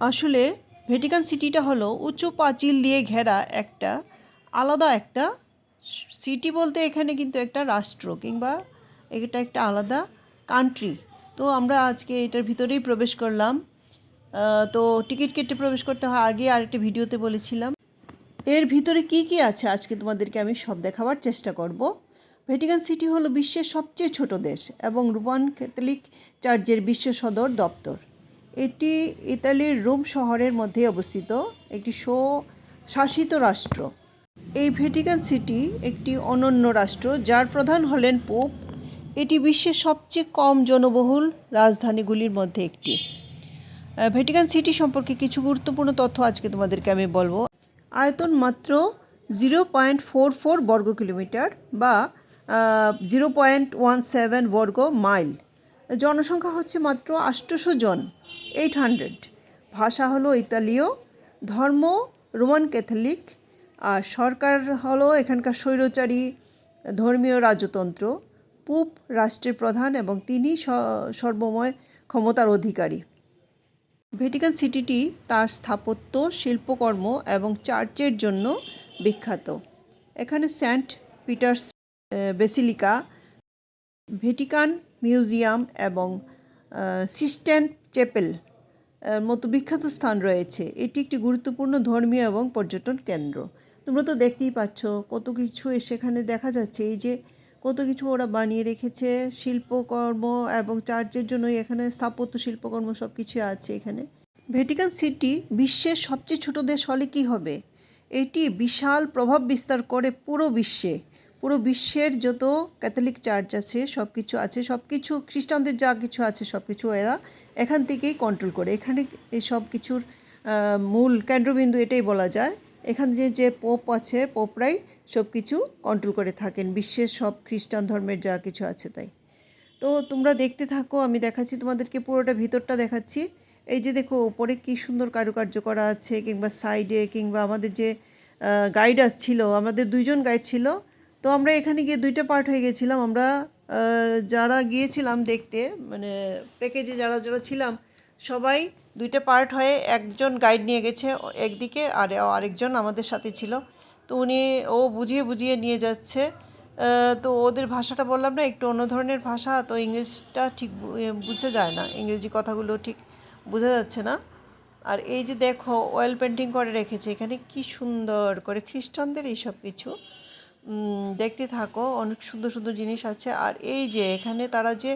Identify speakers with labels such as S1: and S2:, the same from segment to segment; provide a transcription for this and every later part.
S1: আসলে ভ্যাটিকান সিটিটা হলো উঁচু পাঁচিল দিয়ে ঘেরা একটা আলাদা একটা সিটি বলতে এখানে কিন্তু একটা রাষ্ট্র কিংবা এটা একটা আলাদা কান্ট্রি তো আমরা আজকে এটার ভিতরেই প্রবেশ করলাম। তো টিকিট কেটে প্রবেশ করতে হয় আগে আরেকটা ভিডিওতে বলেছিলাম। এর ভিতরে কি কি আছে আজকে তোমাদেরকে আমি সব দেখাবার চেষ্টা করব। ভ্যাটিকান সিটি হলো বিশ্বের সবচেয়ে ছোট দেশ এবং রোমান ক্যাথলিক চার্চের বিশ্ব সদর দপ্তর। এটি ইতালির রোম শহরের মধ্যে অবস্থিত একটি স্ব শাসিত রাষ্ট্র। এই ভ্যাটিকান সিটি একটি অনন্য রাষ্ট্র, যার প্রধান হলেন পোপ এটি বিশ্বের সবচেয়ে কম জনবহুল রাজধানীগুলির মধ্যে একটি। ভ্যাটিকান সিটি সম্পর্কে কিছু গুরুত্বপূর্ণ তথ্য আজকে তোমাদেরকে আমি বলব। আয়তন মাত্র জিরো পয়েন্ট ফোর ফোর বর্গ কিলোমিটার বা জিরো পয়েন্ট ওয়ান সেভেন বর্গ মাইল। জনসংখ্যা হচ্ছে মাত্র আষ্টশো জন এইট হান্ড্রেড ভাষা হলো ইতালীয়, ধর্ম রোমান ক্যাথলিক, আর সরকার হলো এখানকার স্বৈরচারী, ধর্মীয় রাজতন্ত্র, পুপ, রাষ্ট্রের প্রধান এবং তিনি সর্বময় ক্ষমতার অধিকারী। ভ্যাটিকান সিটিটি তার স্থাপত্য, শিল্পকর্ম এবং চার্চের জন্য বিখ্যাত। এখানে Saint Peter's Basilica, Vatican museum এবং সিস্টেন চেপেল মতো বিখ্যাত স্থান রয়েছে। এটি একটি গুরুত্বপূর্ণ ধর্মীয় এবং পর্যটন কেন্দ্র। তোমরা তো দেখতেই পাচ্ছ কত কিছু সেখানে দেখা যাচ্ছে। এই যে কত কিছু ওরা বানিয়ে রেখেছে, শিল্পকর্ম এবং চার্চের জন্য এখানে স্থাপত্য, শিল্পকর্ম সব কিছু আছে এখানে। ভ্যাটিকান সিটি বিশ্বের সবচেয়ে ছোট দেশ হলে কী হবে? এটি বিশাল প্রভাব বিস্তার করে পুরো বিশ্বে। পুরো বিশ্বের যত ক্যাথলিক চার্চ আছে সব কিছু আছে সব কিছু খ্রিস্টানদের যা কিছু আছে সব কিছু এরা এখান থেকেই কন্ট্রোল করে। এখানে এই সব কিছুর মূল কেন্দ্রবিন্দু এটাই বলা যায়। এখানে যে যে পোপ আছে পোপরাই সব কিছু কন্ট্রোল করে থাকেন, বিশ্বের সব খ্রিস্টান ধর্মের যা কিছু আছে তাই। তো তোমরা দেখতে থাকো, আমি দেখাচ্ছি তোমাদেরকে পুরোটা ভিতরটা দেখাচ্ছি। এই যে দেখো ওপরে কি সুন্দর কারুকার্য করা আছে, কিংবা সাইডে কিংবা আমাদের যে গাইড ছিল, আমাদের দুইজন গাইড ছিল তো আমরা এখানে গিয়ে দুইটা পার্ট হয়ে গেছিলাম। আমরা যারা গিয়েছিলাম দেখতে মানে প্যাকেজে যারা যারা ছিলাম, সবাই দুইটা পার্ট হয়ে একজন গাইড নিয়ে গেছে একদিকে আর আরেকজন আমাদের সাথে ছিল। তো উনি, ও বুঝিয়ে বুঝিয়ে নিয়ে যাচ্ছে। তো ওদের ভাষাটা বললাম না, একটু অন্য ধরনের ভাষা, তো ইংলিশটা ঠিক বুঝে যায় না। ইংরেজি কথাগুলো ঠিক বোঝা যাচ্ছে না। আর এই যে দেখো অয়েল পেন্টিং করে রেখেছে। এখানে কি সুন্দর করে খ্রিস্টানদের এই সব কিছু। দেখতে থাকো, অনেক সুন্দর সুন্দর জিনিস আছে। আর এই যে এখানে তারা যে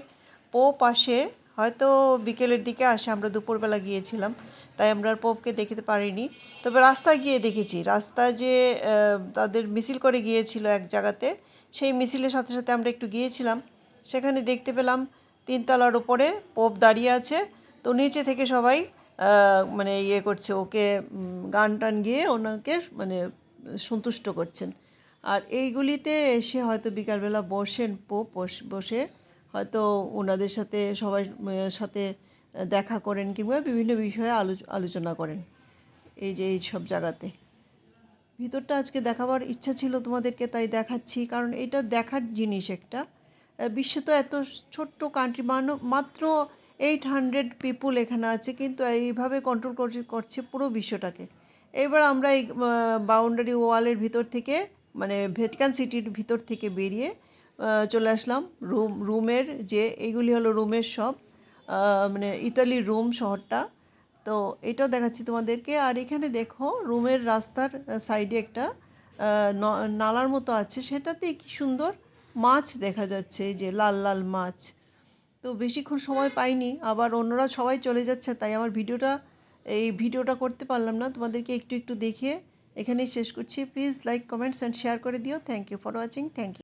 S1: পোপ আসে, হয়তো বিকেলের দিকে আসে, আমরা দুপুরবেলা গিয়েছিলাম, তাই আমরা পোপকে দেখতে পারিনি। তবে রাস্তায় গিয়ে দেখেছি রাস্তা যে তাদের মিছিল করে গিয়েছিল এক জায়গাতে, সেই মিছিলের সাথে সাথে আমরা একটু গিয়েছিলাম। সেখানে দেখতে পেলাম, তিনতলার উপরে পোপ দাঁড়িয়ে আছে। তো নিচে থেকে সবাই মানে ইয়ে করছে, ওকে গান টান গিয়ে ওনাকে মানে সন্তুষ্ট করছেন। আর এইগুলিতে এসে হয়তো বিকালবেলা বসেন পোপ, বস- হয়তো ওনাদের সাথে সবাই সাথে দেখা করেন কিংবা বিভিন্ন বিষয়ে আলো আলোচনা করেন। এই যে এই সব জায়গাতে। ভিতরটা আজকে দেখাবার ইচ্ছা ছিল তোমাদেরকে, তাই দেখাচ্ছি। কারণ এটা দেখার জিনিস একটা। বিশ্বে তো এত ছোট্ট কান্ট্রি মাত্র এইট হান্ড্রেড পিপুল এখানে আছে, কিন্তু এইভাবে কন্ট্রোল করছে করছে পুরো বিশ্বটাকে। এবার আমরা এই বাউন্ডারি ওয়ালের ভিতর থেকে মানে ভেটকান সিটির ভিতর থেকে বেরিয়ে চলে আসলাম। রুম, রুমের যে, এইগুলি হলো রুমের সব মানে ইতালির রুম শহরটা। তো এটাও দেখাচ্ছি তোমাদেরকে। আর এখানে দেখো, রুমের রাস্তার সাইডে একটা নালার মতো আছে। সেটাতে কি সুন্দর মাছ দেখা যাচ্ছে যে লাল লাল মাছ। তো বেশিক্ষণ সময় পাইনি, আবার অন্যরা সবাই চলে যাচ্ছে, তাই আমার ভিডিওটা, এই ভিডিওটা করতে পারলাম না। তোমাদেরকে একটু একটু দেখিয়ে এখানেই শেষ করছি। Please like comments and share করে দিও। Thank you for watching thank you